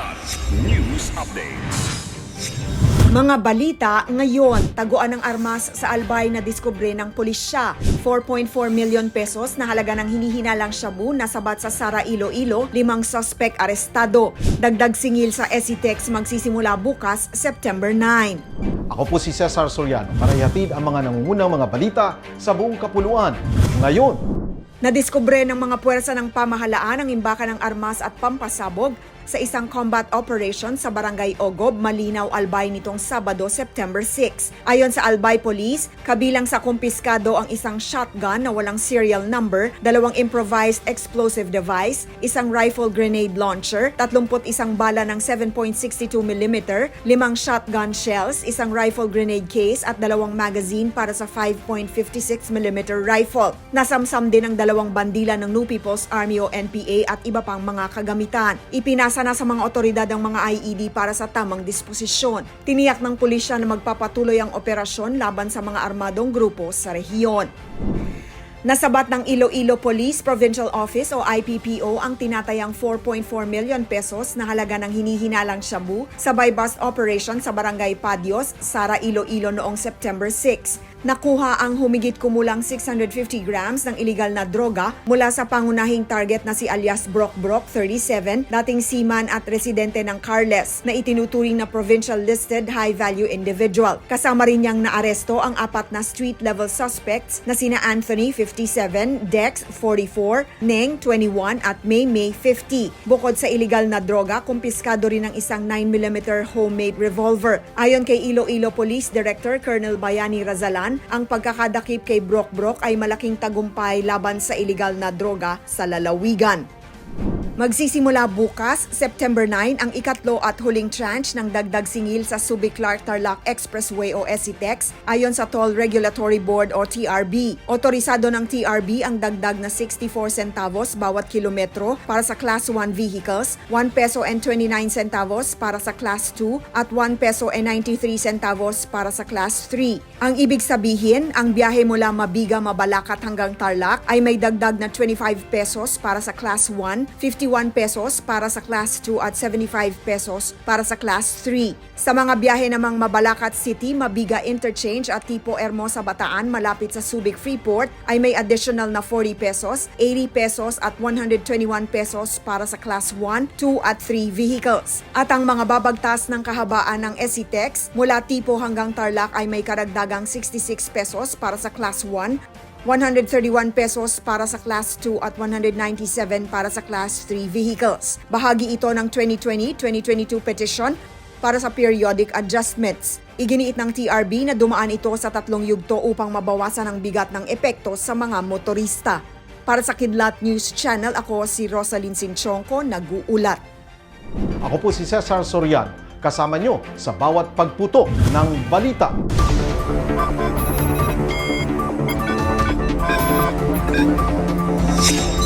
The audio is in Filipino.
Kidlat News Updates. Mga balita ngayon, taguan ng armas sa Albay na diskubre ng pulisya. 4.4 million pesos na halaga ng hinihinalang shabu na sabat sa Sara Iloilo, limang suspect arestado. Dagdag singil sa Esitex magsisimula bukas, September 9. Ako po si Cesar Soriano para ihatid ang mga nangungunang mga balita sa buong kapuluan. Ngayon, Nadiskubre ng mga puwersa ng pamahalaan ang imbakan ng armas at pampasabog sa isang combat operation sa Barangay Ogob, Malinaw, Albay nitong Sabado, September 6. Ayon sa Albay Police, kabilang sa kumpiskado ang isang shotgun na walang serial number, dalawang improvised explosive device, isang rifle grenade launcher, 31 bala ng 7.62mm, limang shotgun shells, isang rifle grenade case at dalawang magazine para sa 5.56mm rifle. Nasamsam din ang dalawang bandila ng New People's Army o NPA at iba pang mga kagamitan. Ipinasa na sa mga otoridad ang mga IED para sa tamang disposisyon. Tiniyak ng pulisya na magpapatuloy ang operasyon laban sa mga armadong grupo sa rehiyon. Nasabat ng Iloilo Police Provincial Office o IPPO ang tinatayang 4.4 million pesos na halaga ng hinihinalang shabu sa buy-bust operation sa Barangay Padios, Sara, Iloilo noong September 6. Nakuha ang humigit kumulang 650 grams ng illegal na droga mula sa pangunahing target na si alias Brock Brock, 37, dating seaman at residente ng Carles na itinuturing na provincial listed high-value individual. Kasama rin niyang naaresto ang apat na street-level suspects na sina Anthony, 57, Dex, 44, Neng, 21 at May May, 50. Bukod sa illegal na droga, kumpiskado rin ang isang 9mm homemade revolver. Ayon kay Iloilo Police Director Colonel Bayani Razalan, ang pagkakadakip kay Brock Brock ay malaking tagumpay laban sa illegal na droga sa lalawigan. Magsisimula bukas, September 9, ang ikatlo at huling tranche ng dagdag singil sa Subic-Clark-Tarlac Expressway o SCTEX ayon sa Toll Regulatory Board o TRB. Otorisado ng TRB ang dagdag na 64 centavos bawat kilometro para sa Class 1 vehicles, 1 peso and 29 centavos para sa Class 2 at 1 peso and 93 centavos para sa Class 3. Ang ibig sabihin, ang biyahe mula Mabiga, Mabalacat hanggang Tarlac ay may dagdag na 25 pesos para sa Class 1, 51 pesos para sa Class 2 at 75 pesos para sa Class 3. Sa mga biyahe namang Mabalacat City, Mabiga Interchange at Tipo Hermosa Bataan malapit sa Subic Freeport ay may additional na 40 pesos, 80 pesos at 121 pesos para sa Class 1, 2 at 3 vehicles. At ang mga babagtas ng kahabaan ng SCTEX mula Tipo hanggang Tarlac ay may karagdagang 66 pesos para sa Class 1, 131 pesos para sa Class 2 at 197 para sa Class 3 vehicles. Bahagi ito ng 2020-2022 petition para sa periodic adjustments. Iginiit ng TRB na dumaan ito sa tatlong yugto upang mabawasan ang bigat ng epekto sa mga motorista. Para sa Kidlat News Channel, ako si Rosalyn Sinchonko, nag-uulat. ako po si Cesar Soriano kasama nyo sa bawat pagputo ng balita. you